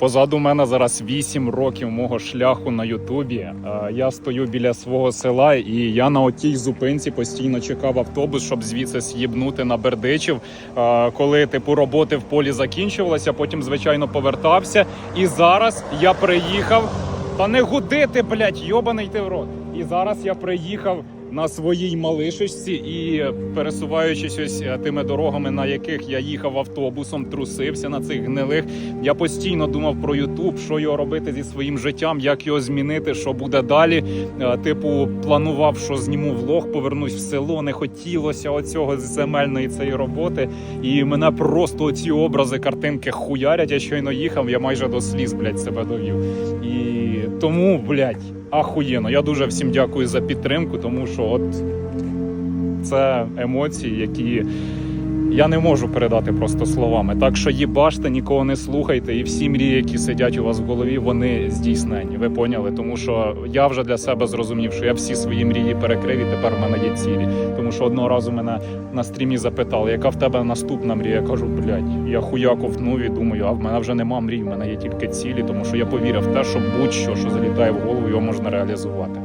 Позаду мене зараз 8 років мого шляху на Ютубі. Е, Я стою біля свого села, і я на отій зупинці постійно чекав автобус, щоб звідси з'їбнути на Бердичів. Е, Коли типу роботи в полі закінчувалися, потім звичайно повертався. І зараз я приїхав. Та не гудити, блядь, йобаний ти в рот. І зараз я приїхав на своїй малишечці і пересуваючись ось е, тими дорогами, на яких я їхав автобусом, трусився на цих гнилих. Я постійно думав про Ютуб, що його робити зі своїм життям, як його змінити, що буде далі. Е, Типу, планував, що зніму влог, повернусь в село. Не хотілося оцього земельної цієї роботи. І мене просто оці образи, картинки хуярять. Я щойно їхав, я майже до сліз, блядь, себе довів. І тому, блядь, ахуєнно. Я дуже всім дякую за підтримку, тому що от це емоції, які я не можу передати просто словами. Так що їбаште, нікого не слухайте, і всі мрії, які сидять у вас в голові, вони здійснені. Ви поняли? Тому що я вже для себе зрозумів, що я всі свої мрії перекрив, і тепер в мене є цілі. Тому що одного разу мене на стрімі запитали, яка в тебе наступна мрія? Я кажу, блядь, я хуя ковтнув і думаю, а в мене вже нема мрій, в мене є тільки цілі, тому що я повірив в те, що будь-що, що залітає в голову, його можна реалізувати.